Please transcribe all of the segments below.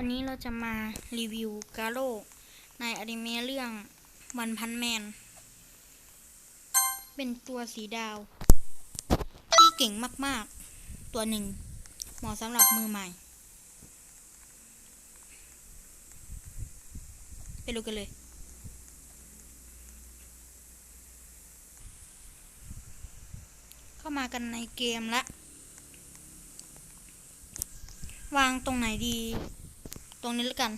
วันนี้เราจะมารีวิวกาโลในอนิเมะเรื่องวันพันแมน เป็นตัวสีดาว ที่เก่งมากๆ ตัวหนึ่ง เหมาะสำหรับมือใหม่ ไปดูกันเลย เข้ามากันในเกมละวางตรงไหนดี รงนี้แล้วกัน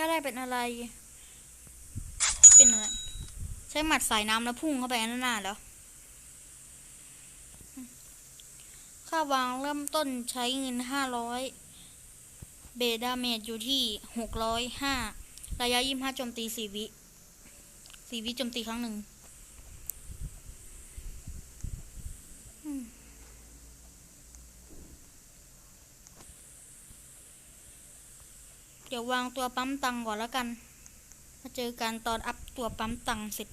ถ้าได้เป็นอะไร เป็นอะไร ใช้หมัดสายน้ำแล้วพุ่งเข้าไปอันหน้าแล้วค่าวางเริ่มต้นใช้เงินห้าร้อยเบดาเมจอยู่ที่หกร้อยห้า ระยะยี่ห้าโจมตีสี่วิสี่วิโจมตีครั้งหนึ่งเดี๋ยววางตัวปั๊มตังก่อนแล้วกัน มาเจอกันตอนอัพตัวปั๊มตังเสร็จ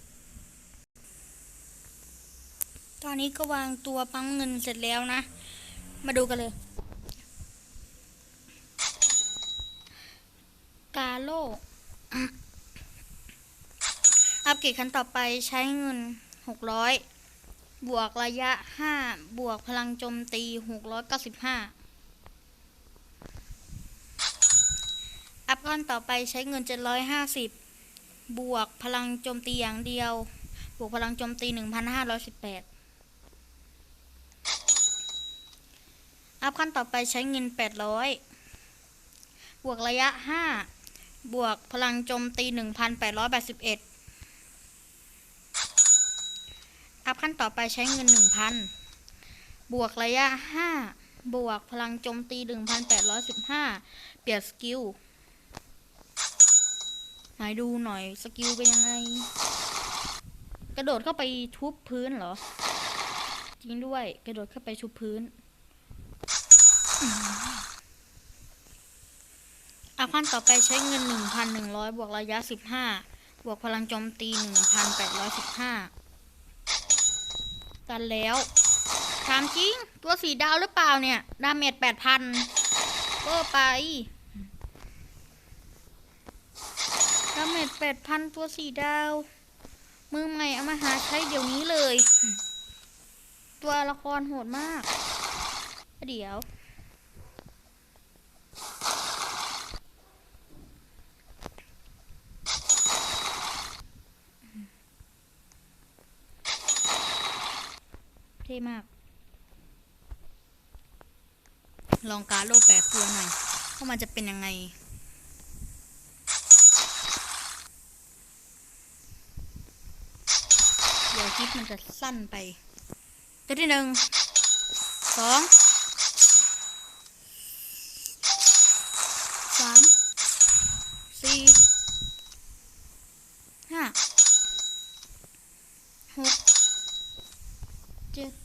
ตอนนี้ก็วางตัวปั๊มเงินเสร็จแล้วนะ มาดูกันเลย กาโล อัปเกรดขั้นต่อไปใช้เงิน 600 บวกระยะ 5 บวกพลังโจมตี 695 อัพขั้นต่อไปใช้เงิน 750 บวกพลังโจมตีอย่างเดียว บวกพลังโจมตี 1518อัพขั้นต่อไปใช้เงิน 800 บวกระยะ 5 บวกพลังโจมตี 1,881 อัพขั้นต่อไปใช้เงิน 1,000 บวกระยะ 5 บวกพลังโจมตี 1,815 เปลี่ยนสกิลมานดูหน่อยสกิลเป็นยังไง กระโดดเข้าไปทุบพื้นเหรอ จริงด้วย กระโดดเข้าไปทุบพื้น อาคันต่อไปใช้เงิน 1,100 บวกระยะ 15 บวกพลังโจมตี 1,815 กันแล้ว ถามจริง ตัวสีดาวหรือเปล่าเนี่ย ดาเมจ8,000เวอร์ไป ดาเมจ8,000 ตัวสีดาว มือใหม่เอามาหาใช้เดี๋ยวนี้เลย ตัวละครโหดมาก เดี๋ยว ท่มาก ลองการโลกแปดตัวหน่อยว่ามันจะเป็นยังไง เดี๋ยวคิดมันจะสั้นไปตัวที่หนึ่งสองสามสี่ห้าหกเจ็ด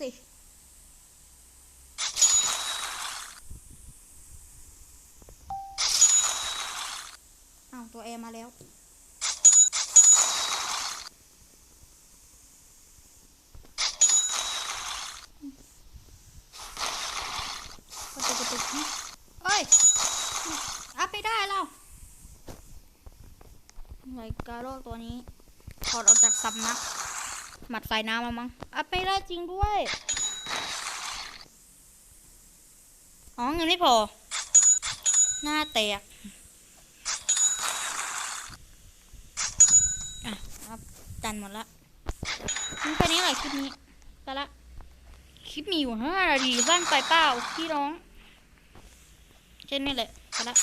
สิเอาตัวแอมาแล้วปุกกระเอ้ยอาไปได้แล้วไนกาโรตัวนี้ถอดออกจากสำนัก หมัดใส่น้ำมามั้งอัพไม่ได้จริงด้วย อ๋อเงินไม่พอ หน้าแตกอะอัพจันหมดละงั้นแค่นี้แหละคลิปนี้ไปละ คลิปมีอยู่ห้านาทีสั้นไปเปล่าพี่น้องแค่นี้แหละไปละ